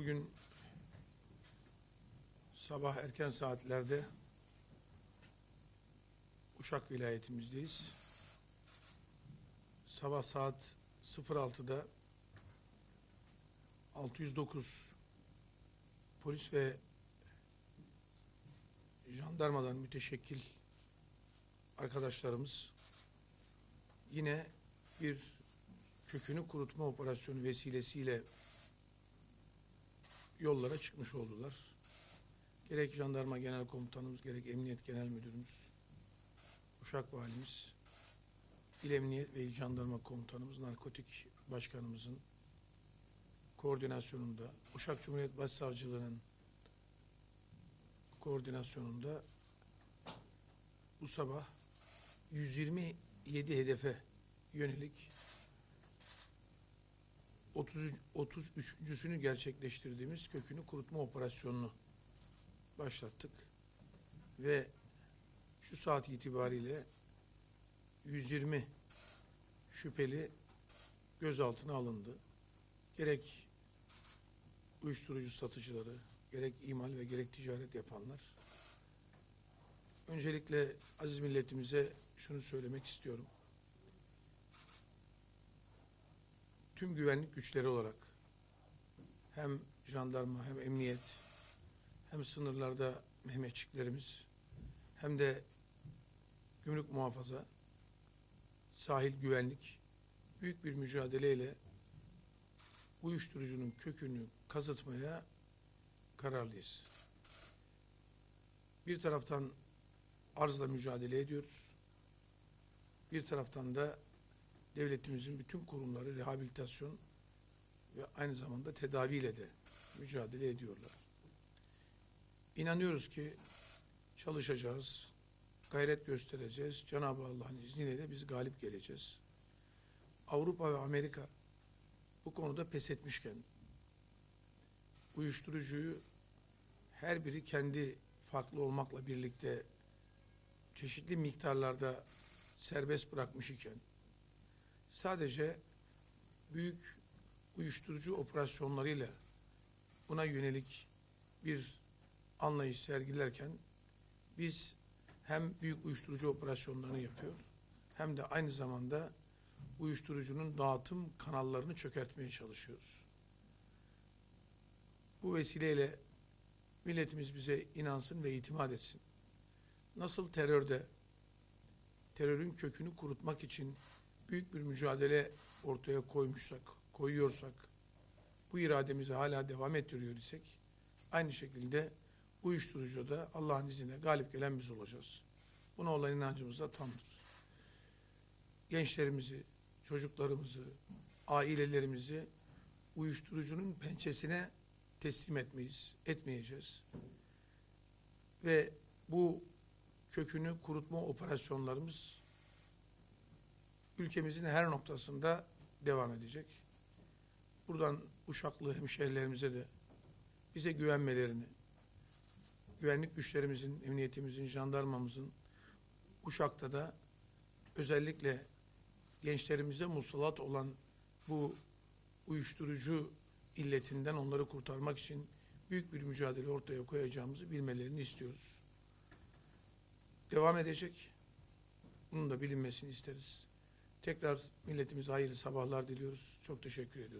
Bugün sabah erken saatlerde Uşak vilayetimizdeyiz. Sabah saat 06'da 609 polis ve jandarmadan müteşekkil arkadaşlarımız yine bir kökünü kurutma operasyonu vesilesiyle yollara çıkmış oldular. Gerek jandarma genel komutanımız, gerek emniyet genel müdürümüz, Uşak valimiz, İl Emniyet ve İl Jandarma komutanımız, narkotik başkanımızın koordinasyonunda, Uşak Cumhuriyet Başsavcılığı'nın koordinasyonunda bu sabah 127 hedefe yönelik 30, 33.sünü gerçekleştirdiğimiz kökünü kurutma operasyonunu başlattık. Ve şu saat itibariyle 120 şüpheli gözaltına alındı. Gerek uyuşturucu satıcıları, gerek imal ve gerek ticaret yapanlar. Öncelikle aziz milletimize şunu söylemek istiyorum. Tüm güvenlik güçleri olarak hem jandarma hem emniyet hem sınırlarda Mehmetçiklerimiz hem de gümrük muhafaza sahil güvenlik büyük bir mücadeleyle uyuşturucunun kökünü kazıtmaya kararlıyız. Bir taraftan arzla mücadele ediyoruz. Bir taraftan da devletimizin bütün kurumları rehabilitasyon ve aynı zamanda tedaviyle de mücadele ediyorlar. İnanıyoruz ki çalışacağız, gayret göstereceğiz. Cenab-ı Allah'ın izniyle de biz galip geleceğiz. Avrupa ve Amerika bu konuda pes etmişken uyuşturucuyu her biri kendi farklı olmakla birlikte çeşitli miktarlarda serbest bırakmış iken sadece büyük uyuşturucu operasyonlarıyla buna yönelik bir anlayış sergilerken biz hem büyük uyuşturucu operasyonlarını yapıyor hem de aynı zamanda uyuşturucunun dağıtım kanallarını çökertmeye çalışıyoruz. Bu vesileyle milletimiz bize inansın ve itimat etsin. Nasıl terörde terörün kökünü kurutmak için büyük bir mücadele ortaya koymuşsak, koyuyorsak, bu irademizi hala devam ettiriyor isek, aynı şekilde uyuşturucuda Allah'ın izniyle galip gelen biz olacağız. Buna olan inancımız da tamdır. Gençlerimizi, çocuklarımızı, ailelerimizi uyuşturucunun pençesine teslim etmeyiz, etmeyeceğiz. Ve bu kökünü kurutma operasyonlarımız ülkemizin her noktasında devam edecek. Buradan Uşaklı hemşehrilerimize de bize güvenmelerini, güvenlik güçlerimizin, emniyetimizin, jandarmamızın Uşak'ta da özellikle gençlerimize musallat olan bu uyuşturucu illetinden onları kurtarmak için büyük bir mücadele ortaya koyacağımızı bilmelerini istiyoruz. Devam edecek. Bunun da bilinmesini isteriz. Tekrar milletimize hayırlı sabahlar diliyoruz. Çok teşekkür ediyoruz.